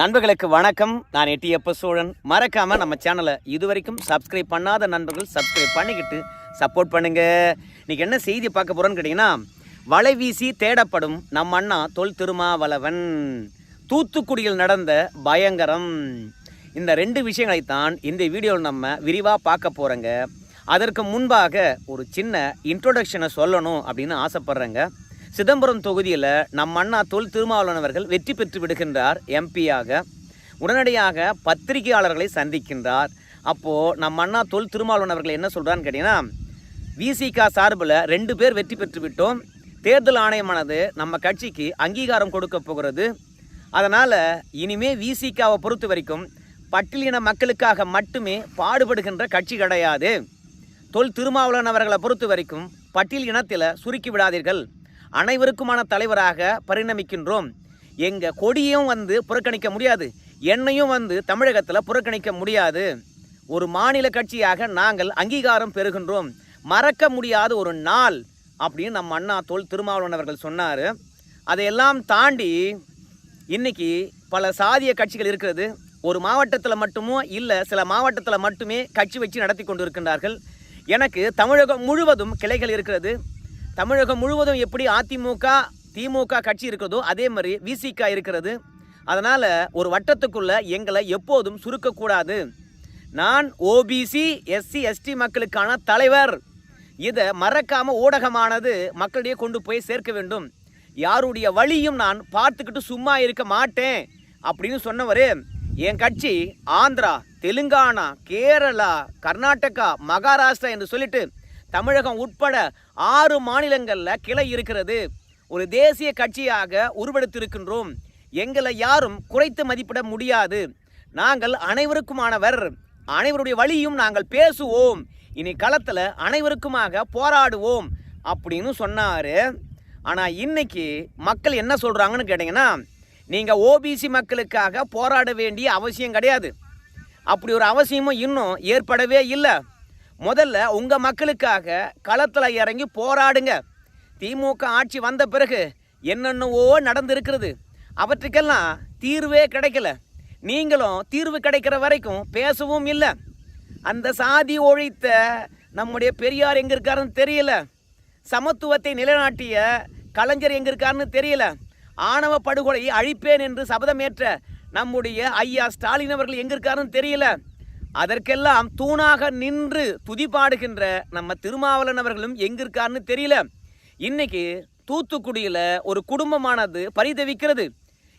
நண்பர்களுக்கு வணக்கம். நான் எட்டியப்ப சோழன். மறக்காம நம்ம சேனலை இதுவரைக்கும் சப்ஸ்கிரைப் பண்ணாத நண்பர்கள் சப்ஸ்கிரைப் பண்ணிக்கிட்டு சப்போர்ட் பண்ணுங்க. இன்னைக்கு என்ன செய்தி பார்க்க போறோம்னு கேட்டிங்கன்னா வலை வீசி தேடப்படும் நம் அண்ணா தொல் திருமாவளவன். தூத்துக்குடியில் நடந்த பயங்கரம். இந்த ரெண்டு விஷயங்களைத்தான் இந்த வீடியோவில் நம்ம விரிவாக பார்க்க போகிறோங்க அதற்கு முன்பாக ஒரு சின்ன இன்ட்ரொடக்ஷனை சொல்லணும் அப்படின்னு ஆசைப்பட்றேங்க. சிதம்பரம் தொகுதியில் நம் அண்ணா தொல் திருமாவளவன் அவர்கள் வெற்றி பெற்று விடுகின்றார் எம்பியாக உடனடியாக பத்திரிகையாளர்களை சந்திக்கின்றார். அப்போது நம் அண்ணா தொல் திருமாவளவன் அவர்கள் என்ன சொல்கிறான்னு கேட்டிங்கன்னா விசிகா சார்பில் ரெண்டு பேர் வெற்றி பெற்று விட்டோம். தேர்தல் ஆணையமானது நம்ம கட்சிக்கு அங்கீகாரம் கொடுக்க போகிறது. அதனால் இனிமே விசிகாவை பொறுத்த வரைக்கும் பட்டியலின மக்களுக்காக மட்டுமே பாடுபடுகின்ற கட்சி கிடையாது. தொல் திருமாவளவன் அவர்களை பொறுத்த வரைக்கும் பட்டியல் இனத்தில் சுருக்கி விடாதீர்கள். அனைவருக்குமான தலைவராக பரிணமிக்கின்றோம். எங்கள் கொடியும் வந்து புறக்கணிக்க முடியாது. என்னையும் வந்து தமிழகத்தில் புறக்கணிக்க முடியாது. ஒரு மாநில கட்சியாக நாங்கள் அங்கீகாரம் பெறுகின்றோம். மறக்க முடியாத ஒரு நாள் அப்படின்னு நம்ம அண்ணா தோல் திருமாவளவன் அவர்கள் சொன்னார். அதையெல்லாம் தாண்டி இன்னைக்கு பல சாதிய கட்சிகள் இருக்கிறது. ஒரு மாவட்டத்தில் மட்டுமோ இல்லை சில மாவட்டத்தில் மட்டுமே கட்சி வச்சு நடத்தி கொண்டு இருக்கின்றார்கள் எனக்கு தமிழகம் முழுவதும் கிளைகள் இருக்கிறது. தமிழகம் முழுவதும் எப்படி அதிமுக திமுக கட்சி இருக்கிறதோ அதே மாதிரி விசிகா இருக்கிறது. அதனால் ஒரு வட்டத்துக்குள்ள எங்களை எப்போதும் சுருக்கக்கூடாது. நான் ஓபிசி எஸ்சி எஸ்டி மக்களுக்கான தலைவர். இதை மறக்காம ஊடகமானது மக்களிடையே கொண்டு போய் சேர்க்க வேண்டும். யாருடைய வழியும் நான் பார்த்துக்கிட்டு சும்மா இருக்க மாட்டேன் அப்படின்னு சொன்னவர் என் கட்சி ஆந்திரா தெலுங்கானா கேரளா கர்நாடகா மகாராஷ்டிரா என்று சொல்லிட்டு தமிழகம் உட்பட ஆறு மாநிலங்களில் கிளை இருக்கிறது. ஒரு தேசிய கட்சியாக உருவெடுத்திருக்கின்றோம். எங்களை யாரும் குறைத்து மதிப்பிட முடியாது. நாங்கள் அனைவருக்குமானவர். அனைவருடைய வழியும் நாங்கள் பேசுவோம். இனி களத்தில் அனைவருக்குமாக போராடுவோம் அப்படின்னு சொன்னார். ஆனால் இன்னைக்கு மக்கள் என்ன சொல்கிறாங்கன்னு கேட்டிங்கன்னா நீங்கள் ஓபிசி மக்களுக்காக போராட வேண்டிய அவசியம் கிடையாது. அப்படி ஒரு அவசியமும் இன்னும் ஏற்படவே இல்லை. முதல்ல உங்கள் மக்களுக்காக களத்தில் இறங்கி போராடுங்க. திமுக ஆட்சி வந்த பிறகு என்னென்னவோ நடந்திருக்கிறது. அவற்றுக்கெல்லாம் தீர்வே கிடைக்கல. நீங்களும் தீர்வு கிடைக்கிற வரைக்கும் பேசவும் இல்லை. அந்த சாதி ஒழித்த நம்முடைய பெரியார் எங்கே இருக்காருன்னு தெரியல. சமத்துவத்தை நிலைநாட்டிய கலைஞர் எங்கே இருக்காருன்னு தெரியல. ஆணவ படுகொலையை அழிப்பேன் என்று சபதமேற்ற நம்முடைய ஐயா ஸ்டாலின் அவர்கள் எங்கே இருக்காருன்னு தெரியல. அதற்கெல்லாம் தூணாக நின்று துதிப்பாடுகின்ற நம்ம திருமாவளன் அவர்களும் எங்க இருக்காருன்னு தெரியல. இன்னைக்கு தூத்துக்குடியில் ஒரு குடும்பமானது பரிதவிக்கிறது.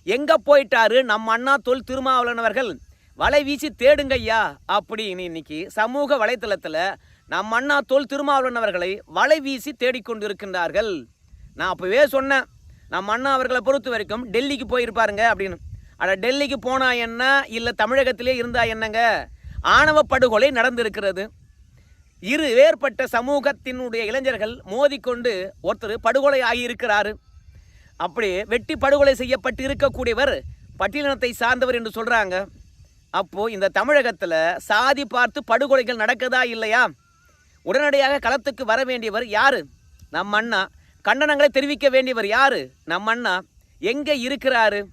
எங்க போயிட்டாரு நம்ம அண்ணா தொல் திருமாவளன் அவர்கள்? வலை வீசி தேடுங்க ஐயா அப்படின்னு இன்னைக்கு சமூக வலைத்தளத்தில் நம் அண்ணா தொல் திருமாவளவன் அவர்களை வலை வீசி தேடிக்கொண்டிருக்கின்றார்கள். நான் அப்போவே சொன்னேன் நம் அண்ணா அவர்களை பொறுத்த வரைக்கும் டெல்லிக்கு போயிருப்பாருங்க அப்படின்னு. அட டெல்லிக்கு போனா என்ன? இல்லை தமிழகத்திலே இருந்தா என்னங்க? ஆணவ படுகொலை நடந்திருக்கிறது. இரு வேறுபட்ட சமூகத்தினுடைய இளைஞர்கள் மோதிக்கொண்டு ஒருத்தர் படுகொலை ஆகியிருக்கிறாரு அப்படி வெட்டி படுகொலை செய்யப்பட்டு இருக்கக்கூடியவர் பட்டியலினத்தை சார்ந்தவர் என்று சொல்கிறாங்க அப்போது இந்த தமிழகத்தில் சாதி பார்த்து படுகொலைகள் நடக்குதா இல்லையா? உடனடியாக களத்துக்கு வர வேண்டியவர் யார்? நம்ம அண்ணா. கண்டனங்களை தெரிவிக்க வேண்டியவர் யார்? நம்ம அண்ணா. எங்கே இருக்கிறாரு?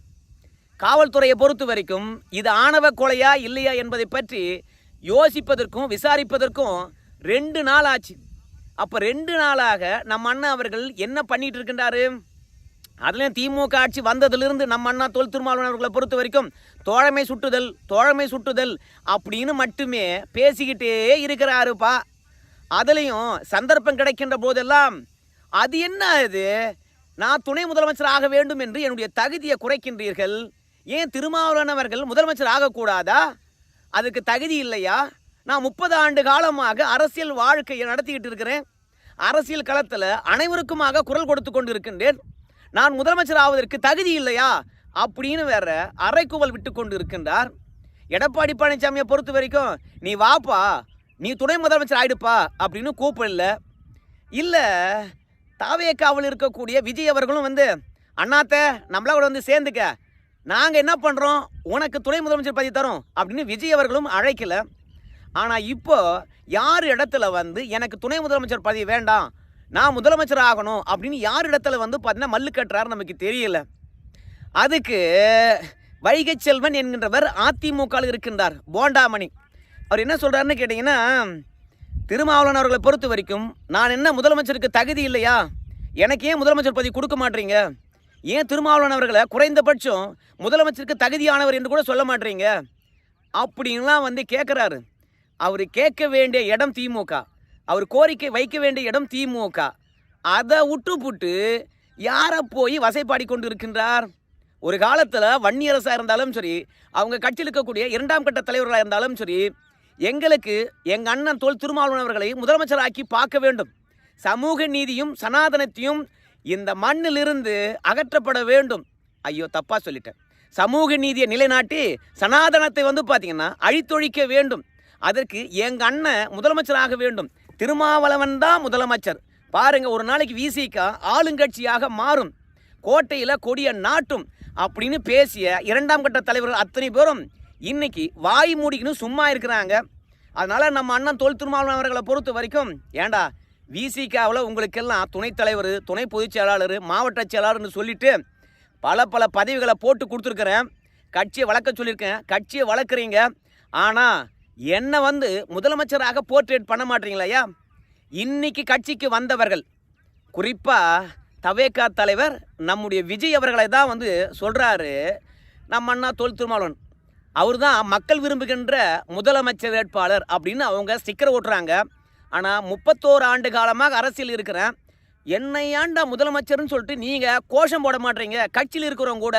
காவல்துறையை பொறுத்த வரைக்கும் இது ஆணவ கொலையா இல்லையா என்பதை பற்றி யோசிப்பதற்கும் விசாரிப்பதற்கும் ரெண்டு நாள் ஆச்சு. அப்போ ரெண்டு நாளாக நம்ம அண்ணா அவர்கள் என்ன பண்ணிட்டு இருக்கின்றாரு? அதுலேயும் திமுக ஆட்சி வந்ததிலிருந்து நம்ம அண்ணா தொல் திருமாவளவன் அவர்களை பொறுத்த வரைக்கும் தோழமை சுட்டுதல் தோழமை சுட்டுதல் அப்படின்னு மட்டுமே பேசிக்கிட்டே இருக்கிறாருப்பா. அதுலேயும் சந்தர்ப்பம் கிடைக்கின்ற போதெல்லாம் அது என்ன இது? நான் துணை முதலமைச்சர் ஆக வேண்டும் என்று என்னுடைய தகுதியை குறைக்கின்றீர்கள். ஏன் திருமாவளவனவர்கள் முதலமைச்சர் ஆகக்கூடாதா? அதுக்கு தகுதி இல்லையா? நான் முப்பது ஆண்டு காலமாக அரசியல் வாழ்க்கையை நடத்திக்கிட்டு இருக்கிறேன். அரசியல் களத்தில் அனைவருக்குமாக குரல் கொடுத்து கொண்டு இருக்கின்றேன் நான் முதலமைச்சர் ஆவதற்கு தகுதி இல்லையா? அப்படின்னு வேற அரைக்குவல் விட்டு கொண்டு இருக்கின்றார் எடப்பாடி பழனிசாமியை பொறுத்த வரைக்கும் நீ வாப்பா நீ துணை முதலமைச்சர் ஆயிடுப்பா அப்படின்னு கூப்பிடல. இல்லை தாவேக்காவில் இருக்கக்கூடிய விஜய் அவர்களும் வந்து அண்ணாத்த நம்மளா கூட வந்து சேர்ந்துக்க. நாங்கள் என்ன பண்ணுறோம் உனக்கு துணை முதலமைச்சர் பதவி தரோம் அப்படின்னு விஜய் அவர்களும் அழைக்கல. ஆனால் இப்போ யார் இடத்துல வந்து எனக்கு துணை முதலமைச்சர் பதவி வேண்டாம் நான் முதலமைச்சர் ஆகணும் அப்படின்னு யார் இடத்துல வந்து பார்த்தீங்கன்னா மல்லு கட்டுறாரு நமக்கு தெரியல. அதுக்கு வைகை செல்வன் என்கின்றவர் அதிமுகவில் இருக்கின்றார் போண்டாமணி. அவர் என்ன சொல்கிறாருன்னு கேட்டிங்கன்னா திருமாவளவன் அவர்களை பொறுத்த வரைக்கும் நான் என்ன முதலமைச்சருக்கு தகுதி இல்லையா? எனக்கு ஏன் முதலமைச்சர் பதவி கொடுக்க மாட்டீங்க? ஏன் திருமாவளவன் அவர்களை குறைந்தபட்சம் முதலமைச்சருக்கு தகுதியானவர் என்று கூட சொல்ல மாட்டீங்க? அப்படின்லாம் வந்து கேட்குறாரு அவர் கேட்க வேண்டிய இடம் திமுக. அவர் கோரிக்கை வைக்க வேண்டிய இடம் திமுக. அதை விட்டு புட்டு யாரை போய் வசைப்பாடி கொண்டு இருக்கின்றார் ஒரு காலத்தில் வன்னியரசாக இருந்தாலும் சரி அவங்க கட்சியில் இருக்கக்கூடிய இரண்டாம் கட்ட தலைவர்களாக இருந்தாலும் சரி எங்களுக்கு எங்கள் அண்ணன் தோல் திருமாவளவன் அவர்களை முதலமைச்சராக்கி பார்க்க வேண்டும். சமூக நீதியும் சனாதனத்தையும் இந்த மண்ணிலிருந்து அகற்றப்பட வேண்டும். ஐயோ தப்பாக சொல்லிட்டேன். சமூக நீதியை நிலைநாட்டி சனாதனத்தை வந்து பார்த்தீங்கன்னா அழித்தொழிக்க வேண்டும். அதற்கு எங்கள் அண்ணன் முதலமைச்சராக வேண்டும். திருமாவளவன் தான் முதலமைச்சர். பாருங்கள் ஒரு நாளைக்கு விசிகா ஆளுங்கட்சியாக மாறும். கோட்டையில் கொடிய நாட்டும் அப்படின்னு பேசிய இரண்டாம் கட்ட தலைவர்கள் அத்தனை பேரும் இன்னைக்கு வாய் மூடிக்கணும் சும்மா இருக்கிறாங்க. அதனால் நம்ம அண்ணன் தொல் திருமாவளவன் அவர்களை பொறுத்த வரைக்கும் ஏண்டா விசிகாவில் உங்களுக்கெல்லாம் துணைத் தலைவர் துணை பொதுச் செயலாளர் மாவட்ட செயலாளர்னு சொல்லிட்டு பல பல பதவிகளை போட்டு கொடுத்துருக்குறேன். கட்சியை வளர்க்க சொல்லியிருக்கேன். கட்சியை வளர்க்குறீங்க. ஆனால் என்னை வந்து முதலமைச்சராக போர்ட்ரேட் பண்ண மாட்டீங்களா இன்னைக்கு கட்சிக்கு வந்தவர்கள் குறிப்பாக தவேகா தலைவர் நம்முடைய விஜய் அவர்களை தான் வந்து சொல்கிறாரு நம்ம அண்ணா தொல் திருமாவளவன். அவர் தான் மக்கள் விரும்புகின்ற முதலமைச்சர் வேட்பாளர் அப்படின்னு அவங்க ஸ்டிக்கர் ஓட்டுறாங்க. ஆனால் முப்பத்தோரு ஆண்டு காலமாக அரசியல் இருக்கிறேன். என்னையாண்டா முதலமைச்சர்னு சொல்லிட்டு நீங்கள் கோஷம் போட மாட்டீங்க? கட்சியில் இருக்கிறவங்க கூட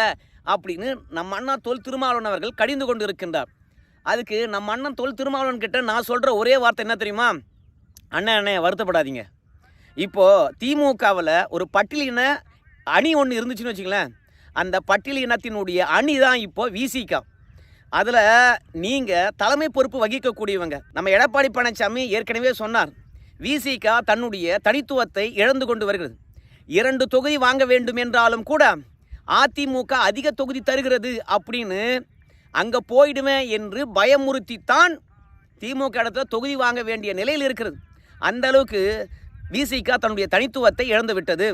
அப்படின்னு நம்ம அண்ணா தொல் திருமாவளவன் அவர்கள் கடிந்து கொண்டு இருக்கின்றார். அதுக்கு நம்ம அண்ணன் தொல் திருமாவளவன் கிட்ட நான் சொல்கிற ஒரே வார்த்தை என்ன தெரியுமா? அண்ணன் அண்ணே வருத்தப்படாதீங்க. இப்போது திமுகவில் ஒரு பட்டியலின அணி ஒன்று இருந்துச்சுன்னு வச்சுங்களேன் அந்த பட்டியலினத்தினுடைய அணி தான் இப்போது விசிகா அதில் நீங்கள் தலைமை பொறுப்பு வகிக்கக்கூடியவங்க. நம்ம எடப்பாடி பழனிசாமி ஏற்கனவே சொன்னார் விசிகா தன்னுடைய தனித்துவத்தை இழந்து கொண்டு வருகிறது. இரண்டு தொகுதி வாங்க வேண்டும் என்றாலும் கூட அதிமுக அதிக தொகுதி தருகிறது அப்படின்னு அங்கே போயிடுவேன் என்று பயமுறுத்தித்தான் திமுக இடத்துல தொகுதி வாங்க வேண்டிய நிலையில் இருக்கிறது. அந்த அளவுக்கு விசிகா தன்னுடைய தனித்துவத்தை இழந்து விட்டது.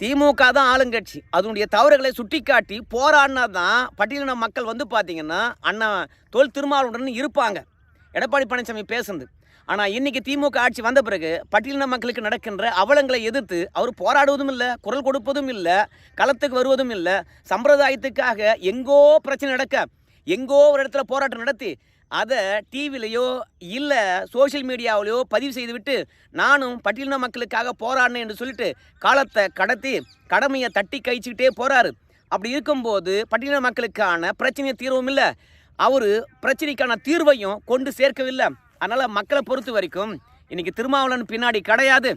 திமுக தான் ஆளுங்கட்சி அதனுடைய தவறுகளை சுட்டிக்காட்டி போராடினா தான் பட்டியலின மக்கள் வந்து பார்த்தீங்கன்னா அண்ணா தொல் திருமாவளவுடன் இருப்பாங்க. எடப்பாடி பழனிசாமி பேசுனது. ஆனால் இன்னைக்கு திமுக ஆட்சி வந்த பிறகு பட்டியலின மக்களுக்கு நடக்கின்ற அவலங்களை எதிர்த்து அவர் போராடுவதும் இல்லை குரல் கொடுப்பதும் இல்லை களத்துக்கு வருவதும் இல்லை சம்பிரதாயத்துக்காக எங்கோ பிரச்சனை நடக்க எங்கோ ஒரு இடத்துல போராட்டம் நடத்தி அதை டிவிலையோ இல்லை சோஷியல் மீடியாவிலையோ பதிவு செய்துவிட்டு நானும் பட்டியலின மக்களுக்காக போராடினேன் என்று சொல்லிட்டு காலத்தை கடத்தி கடமையை தட்டி கழிச்சுக்கிட்டே போகிறாரு அப்படி இருக்கும்போது பட்டியலின மக்களுக்கான பிரச்சனையை தீர்வும் இல்லை. அவர் பிரச்சனைக்கான தீர்வையும் கொண்டு சேர்க்கவில்லை. அதனால் மக்களை பொறுத்த வரைக்கும் இன்றைக்கி திருமாவளவன் பின்னாடி கிடையாது.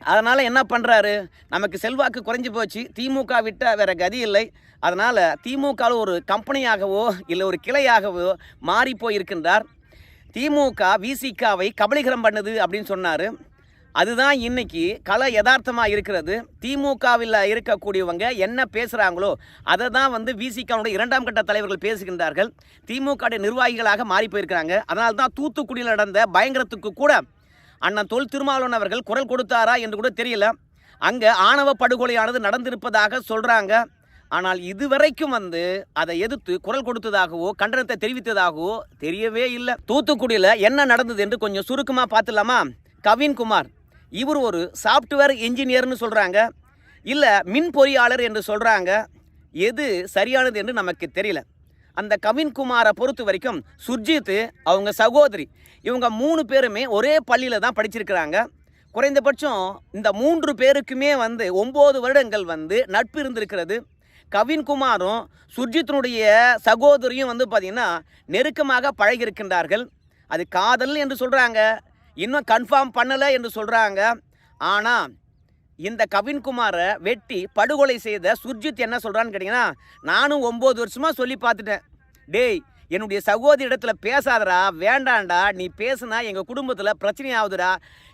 அதனால் என்ன பண்ணுறாரு நமக்கு செல்வாக்கு குறைஞ்சி போச்சு. திமுக விட்டால் வேற கதி இல்லை. அதனால் திமுகவில் ஒரு கம்பெனியாகவோ இல்லை ஒரு கிளையாகவோ மாறி போயிருக்கின்றார். திமுக விசிகாவை கபலீகரம் பண்ணுது அப்படின்னு சொன்னார். அதுதான் இன்னைக்கு கலை யதார்த்தமாக இருக்கிறது. திமுகவில் இருக்கக்கூடியவங்க என்ன பேசுகிறாங்களோ அதை தான் வந்து விசிகாவுடைய இரண்டாம் கட்ட தலைவர்கள் பேசுகின்றார்கள். திமுகவுடைய நிர்வாகிகளாக மாறி போயிருக்கிறாங்க. அதனால தான் தூத்துக்குடியில் நடந்த பயங்கரத்துக்கு கூட அண்ணன் தொல் திருமாவளவன் அவர்கள் குரல் கொடுத்தாரா என்று கூட தெரியல. அங்கே ஆணவ படுகொலையானது நடந்திருப்பதாக சொல்கிறாங்க ஆனால் இதுவரைக்கும் வந்து அதை எதிர்த்து குரல் கொடுத்ததாகவோ கண்டனத்தை தெரிவித்ததாகவோ தெரியவே இல்லை. தூத்துக்குடியில் என்ன நடந்தது என்று கொஞ்சம் சுருக்கமாக பார்த்துலாமா கவின்குமார். இவர் ஒரு சாஃப்ட்வேர் இன்ஜினியர்னு சொல்கிறாங்க இல்லை மின் பொறியாளர் என்று சொல்கிறாங்க எது சரியானது என்று நமக்கு தெரியல. அந்த கவின்குமாரை பொறுத்த வரைக்கும் சுர்ஜித் அவங்க சகோதரி இவங்க மூணு பேருமே ஒரே பள்ளியில் தான் படிச்சிருக்கிறாங்க. குறைந்தபட்சம் இந்த மூன்று பேருக்குமே வந்து ஒம்பது வருடங்கள் வந்து நட்பு இருந்திருக்கிறது. கவின்குமாரும் சுர்ஜித்தினுடைய சகோதரியும் வந்து பார்த்திங்கன்னா நெருக்கமாக பழகியிருக்கின்றார்கள். அது காதல் என்று சொல்கிறாங்க இன்னும் கன்ஃபார்ம் பண்ணலை என்று சொல்கிறாங்க ஆனால் இந்த கவின்குமாரை வெட்டி படுகொலை செய்த சுர்ஜித் என்ன சொல்கிறான்னு கேட்டிங்கன்னா நானும் ஒம்பது வருஷமாக சொல்லி பார்த்துட்டேன். டேய் என்னுடைய சகோதரி இடத்துல பேசாதடா வேண்டாண்டா நீ பேசுனா எங்கள் குடும்பத்தில் பிரச்சனை ஆகுதுடா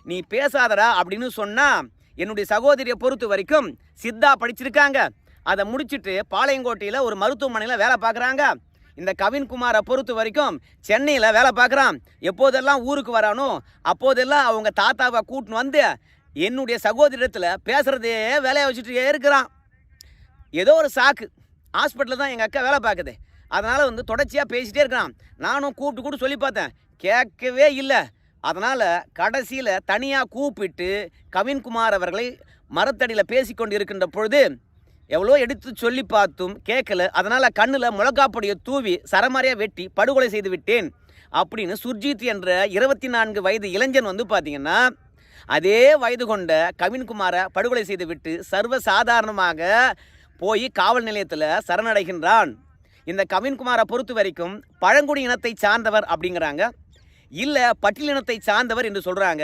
நீ பேசாதடா அப்படின்னு சொன்னால் என்னுடைய சகோதரியை பொறுத்த வரைக்கும் சித்தா படிச்சிருக்காங்க. அதை முடிச்சுட்டு பாளையங்கோட்டையில் ஒரு மருத்துவமனையில் வேலை பார்க்குறாங்க. இந்த கவின்குமாரை பொறுத்த வரைக்கும் சென்னையில் வேலை பார்க்குறான். எப்போதெல்லாம் ஊருக்கு வரானோ அப்போதெல்லாம் அவங்க தாத்தாவை கூட்டின்னு வந்து என்னுடைய சகோதரிடத்தில் பேசுகிறதே வேலையை வச்சுட்டே இருக்கிறான். ஏதோ ஒரு சாக்கு ஹாஸ்பிட்டலில் தான் எங்கள் அக்கா வேலை பார்க்குது. அதனால் வந்து தொடர்ச்சியாக பேசிகிட்டே இருக்கிறான். நானும் கூப்பிட்டு கூட சொல்லி பார்த்தேன். கேட்கவே இல்லை. அதனால் கடைசியில் தனியாக கூப்பிட்டு கவின்குமார் அவர்களை மரத்தடியில் பேசிக்கொண்டு இருக்கின்ற பொழுது எவ்வளோ எடுத்து சொல்லி பார்த்தும் கேட்கல. அதனால் கண்ணில் மிளகாப்பொடியை தூவி சரமாரியாக வெட்டி படுகொலை செய்து விட்டேன். அப்படின்னு சுர்ஜித் என்ற இருபத்தி நான்கு வயது இளைஞன் வந்து பார்த்திங்கன்னா அதே வயது கொண்ட கவின்குமாரை படுகொலை செய்து விட்டு சர்வ சாதாரணமாக போய் காவல் நிலையத்தில் சரணடைகின்றான். இந்த கவின்குமாரை பொறுத்த வரைக்கும் பழங்குடி இனத்தை சார்ந்தவர் அப்படிங்கிறாங்க. இல்லை பட்டியலினத்தை சார்ந்தவர் என்று சொல்கிறாங்க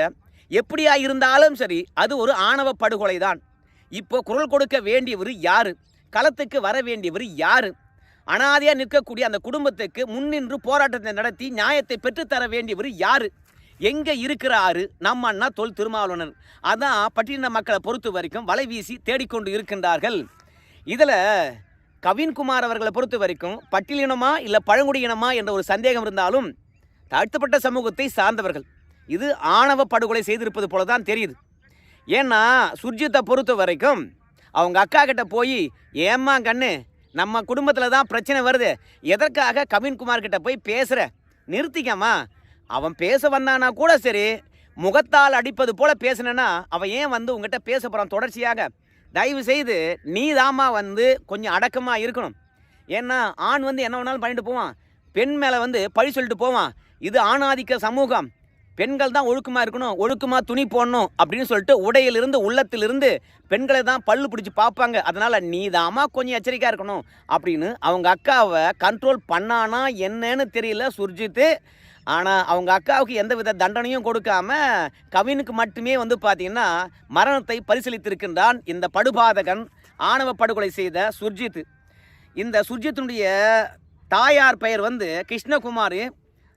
எப்படியா இருந்தாலும் சரி அது ஒரு ஆணவ படுகொலை தான் இப்போ குரல் கொடுக்க வேண்டியவர் யார்? களத்துக்கு வர வேண்டியவர் யார்? அனாதையாக நிற்கக்கூடிய அந்த குடும்பத்துக்கு முன்னின்று போராட்டத்தை நடத்தி நியாயத்தை பெற்றுத்தர வேண்டியவர் யார்? எங்கே இருக்கிறாரு? நம்ம அண்ணா தொல் திருமாவளவனன் அதான் பட்டின மக்களை பொறுத்த வரைக்கும் வலை வீசி தேடிக்கொண்டு இருக்கின்றார்கள். இதில் கவின்குமார் அவர்களை பொறுத்த வரைக்கும் பட்டியலினமா இல்லை பழங்குடியினமா என்ற ஒரு சந்தேகம் இருந்தாலும் தாழ்த்தப்பட்ட சமூகத்தை சார்ந்தவர்கள். இது ஆணவ படுகொலை செய்திருப்பது போல தான் தெரியுது. ஏன்னா சுர்ஜித்தை பொறுத்த வரைக்கும் அவங்க அக்கா கிட்ட போய் ஏம்மா கண்ணு நம்ம குடும்பத்தில் தான் பிரச்சனை வருது. எதற்காக கவின்குமார் கிட்ட போய் பேசுகிற நிறுத்திக்கம்மா. அவன் பேச வந்தானா கூட சரி முகத்தால் அடிப்பது போல பேசினேன்னா அவன் ஏன் வந்து உங்ககிட்ட பேச போகிறான் தொடர்ச்சியாக? தயவு செய்து நீ தாமா வந்து கொஞ்சம் அடக்கமாக இருக்கணும். ஏன்னா ஆண் வந்து என்ன வேணாலும் பண்ணிட்டு போவான். பெண் மேலே வந்து பழி சொல்லிட்டு போவான். இது ஆணாதிக்க சமூகம். பெண்கள் தான் ஒழுக்கமாக இருக்கணும் ஒழுக்கமாக துணி போடணும் அப்படின்னு சொல்லிட்டு உடையிலிருந்து உள்ளத்திலிருந்து பெண்களை தான் பல்லு பிடிச்சி பார்ப்பாங்க. அதனால் நீ தாமா கொஞ்சம் எச்சரிக்கையாக இருக்கணும் அப்படின்னு அவங்க அக்காவை கண்ட்ரோல் பண்ணானா என்னன்னு தெரியல சுர்ஜித்து. ஆனால் அவங்க அக்காவுக்கு எந்த வித தண்டனையும் கொடுக்காம கவினுக்கு மட்டுமே வந்து பார்த்தீங்கன்னா மரணத்தை பரிசீலித்திருக்கின்றான் இந்த படுபாதகன் ஆணவ படுகொலை செய்த சுர்ஜித். இந்த சுர்ஜித்தினுடைய தாயார் பெயர் வந்து கிருஷ்ணகுமார்.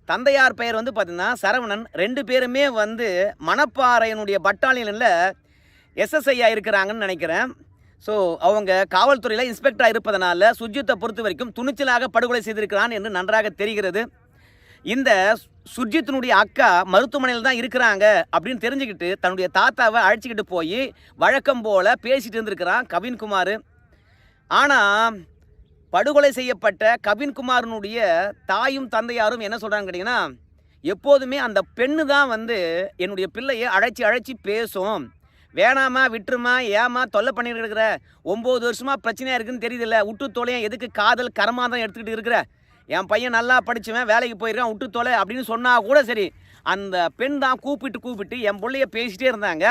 தந்தையார் பெயர் வந்து பார்த்திங்கன்னா சரவணன். ரெண்டு பேருமே வந்து மணப்பாறையினுடைய பட்டாலியனில் எஸ்எஸ்ஐயா இருக்கிறாங்கன்னு நினைக்கிறேன். ஸோ அவங்க காவல்துறையில் இன்ஸ்பெக்டராக இருப்பதனால சுர்ஜித்தை பொறுத்த வரைக்கும் துணிச்சலாக படுகொலை செய்திருக்கிறான் என்று நன்றாக தெரிகிறது. இந்த சுர்ஜித்தினுடைய அக்கா மருத்துவமனையில் தான் இருக்கிறாங்க அப்படின்னு தெரிஞ்சுக்கிட்டு தன்னுடைய தாத்தாவை அழைச்சிக்கிட்டு போய் வழக்கம் போல் பேசிகிட்டு இருந்திருக்கிறான் கவின்குமார். ஆனால் படுகொலை செய்யப்பட்ட கவின்குமாரனுடைய தாயும் தந்தையாரும் என்ன சொல்கிறாங்க கேட்டிங்கன்னா எப்போதுமே அந்த பெண்ணு தான் வந்து என்னுடைய பிள்ளையை அழைச்சி அழைச்சி பேசும். வேணாமா விட்டுருமா ஏமா தொல்லை பண்ணிட்டு இருக்கிற? ஒம்பது வருஷமாக பிரச்சனையாக இருக்குன்னு தெரியுதில்ல. விட்டு தொலையும் எதுக்கு காதல் கரமாக தான் எடுத்துக்கிட்டு இருக்கிற? என் பையன் நல்லா படித்தவன் வேலைக்கு போயிருக்கான் விட்டு தொலை அப்படின்னு சொன்னால் கூட சரி. அந்த பெண் தான் கூப்பிட்டு கூப்பிட்டு என் பிள்ளைய பேசிகிட்டே இருந்தாங்க.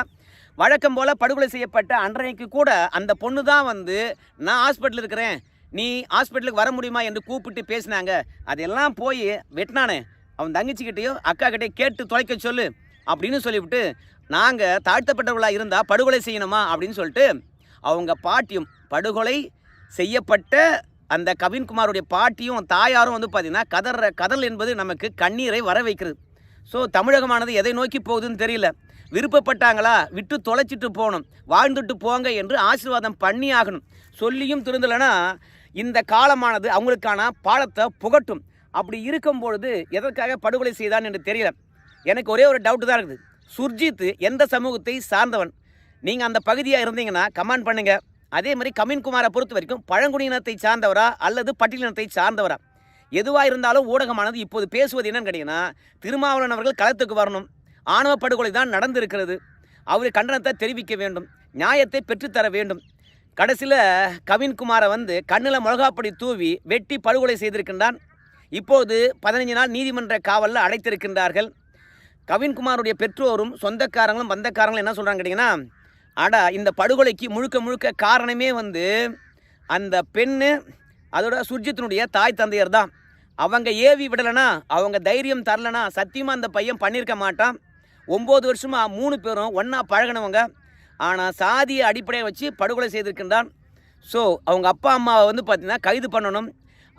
வழக்கம் போல் படுகொலை செய்யப்பட்ட அன்றைக்கு கூட அந்த பொண்ணு தான் வந்து நான் ஹாஸ்பிட்டல் இருக்கிறேன். நீ ஹாஸ்பிட்டலுக்கு வர முடியுமா? என்று கூப்பிட்டு பேசினாங்க. அதெல்லாம் போய் வெட்டினானே. அவன் தங்கச்சிக்கிட்டேயும் அக்கா கேட்டு தொலைக்க சொல்லு அப்படின்னு சொல்லிவிட்டு நாங்கள் தாழ்த்தப்பட்டவர்களாக இருந்தால் படுகொலை செய்யணுமா? அப்படின்னு சொல்லிட்டு அவங்க பாட்டியும் படுகொலை செய்யப்பட்ட அந்த கவின்குமாருடைய பாட்டியும் தாயாரும் வந்து பார்த்திங்கன்னா கதற கதல் என்பது நமக்கு கண்ணீரை வர வைக்கிறது. ஸோ தமிழகமானது எதை நோக்கி போகுதுன்னு தெரியல. விருப்பப்பட்டாங்களா? விட்டு தொலைச்சிட்டு போகணும். வாழ்ந்துட்டு போங்க என்று ஆசீர்வாதம் பண்ணி ஆகணும். சொல்லியும் திருந்தலைன்னா இந்த காலமானது அவங்களுக்கான பாலத்தை புகட்டும். அப்படி இருக்கும் பொழுது எதற்காக படுகொலை செய்தான் என்று தெரியல. எனக்கு ஒரே ஒரு டவுட்டு தான் இருக்குது. சுர்ஜித் எந்த சமூகத்தை சார்ந்தவன்? நீங்கள் அந்த பகுதியாக இருந்தீங்கன்னா கமெண்ட் பண்ணுங்கள் அதே மாதிரி கமின்குமாரை பொறுத்த வரைக்கும் பழங்குடியினத்தை சார்ந்தவரா அல்லது பட்டியலினத்தை சார்ந்தவரா? எதுவாக இருந்தாலும் ஊடகமானது இப்போது பேசுவது என்னன்னு கேட்டிங்கன்னா திருமாவளவன் அவர்கள் களத்துக்கு வரணும். ஆணவ படுகொலை தான் நடந்திருக்கிறது. அவர் கண்டனத்தை தெரிவிக்க வேண்டும். நியாயத்தை பெற்றுத்தர வேண்டும். கடைசியில் கவின்குமாரை வந்து கண்ணில் மிளகாப்படி தூவி வெட்டி படுகொலை செய்திருக்கின்றான். இப்போது பதினைஞ்சு நாள் நீதிமன்ற காவலில் அடைத்திருக்கின்றார்கள். கவின்குமாருடைய பெற்றோரும் சொந்தக்காரங்களும் பந்தக்காரங்களும் என்ன சொல்கிறாங்க கேட்டிங்கன்னா அடா இந்த படுகொலைக்கு முழுக்க முழுக்க காரணமே வந்து அந்த பெண்ணு அதோட சுர்ஜித்தினுடைய தாய் தந்தையர் தான். அவங்க ஏவி விடலைனா அவங்க தைரியம் தரலனா சத்தியமாக அந்த பையன் பண்ணியிருக்க மாட்டான். ஒம்பது வருஷமாக மூணு பேரும் ஒன்றா பழகினவங்க. ஆனால் சாதியை அடிப்படையை வச்சு படுகொலை செய்திருக்கின்றான். ஸோ அவங்க அப்பா அம்மாவை வந்து பார்த்திங்கன்னா கைது பண்ணணும்.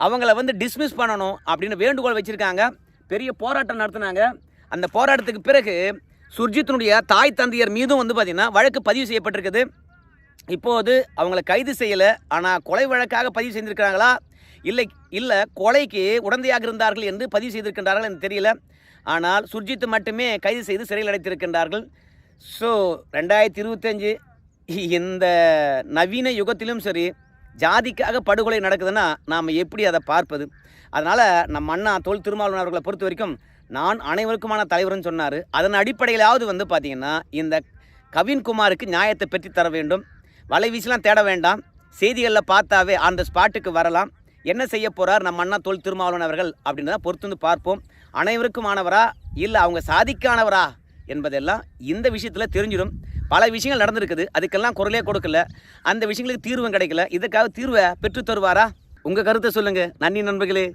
அவங்கள வந்து டிஸ்மிஸ் பண்ணணும் அப்படின்னு வேண்டுகோள் வச்சுருக்காங்க. பெரிய போராட்டம் நடத்துனாங்க. அந்த போராட்டத்துக்கு பிறகு சுர்ஜித்தினுடைய தாய் தந்தையர் மீதும் வந்து பார்த்திங்கன்னா வழக்கு பதிவு செய்யப்பட்டிருக்குது. இப்போது அவங்கள கைது செய்யலை. ஆனால் கொலை வழக்காக பதிவு செய்திருக்கிறாங்களா? இல்லை இல்லை கொலைக்கு உடந்தையாக இருந்தார்கள் என்று பதிவு செய்திருக்கின்றார்கள் என்று தெரியல. ஆனால் சுர்ஜித் மட்டுமே கைது செய்து சிறையில் அடைத்திருக்கின்றார்கள். ஸோ ரெண்டாயிரத்தி இருபத்தஞ்சு இந்த நவீன யுகத்திலும் சரி ஜாதிக்காக படுகொலை நடக்குதுன்னா நாம் எப்படி அதை பார்ப்பது? அதனால் நம்ம அண்ணா தொல் திருமாவளவன் அவர்களை பொறுத்த வரைக்கும் நான் அனைவருக்குமான தலைவர்னு சொன்னார். அதன் அடிப்படையிலாவது வந்து பார்த்திங்கன்னா இந்த கவின்குமாருக்கு நியாயத்தை பெற்று தர வேண்டும். வலை வீசலாம் தேட வேண்டாம். செய்திகளில் பார்த்தாவே அந்த ஸ்பாட்டுக்கு வரலாம். என்ன செய்ய போகிறார் நம்ம அண்ணா தொல் திருமாவளவன் அவர்கள் அப்படின்றத பொறுத்து வந்து பார்ப்போம். அனைவருக்குமானவரா? இல்லை அவங்க சாதிக்கானவரா? என்பதெல்லாம் இந்த விஷயத்தில் தெரிஞ்சிடும். பல விஷயங்கள் நடந்திருக்குது. அதுக்கெல்லாம் குரலே கொடுக்கல. அந்த விஷயங்களுக்கு தீர்வும் கிடைக்கல. இதுக்காக தீர்வை பெற்று தருவாரா? உங்கள் கருத்தை சொல்லுங்கள் நன்றி நண்பர்களே.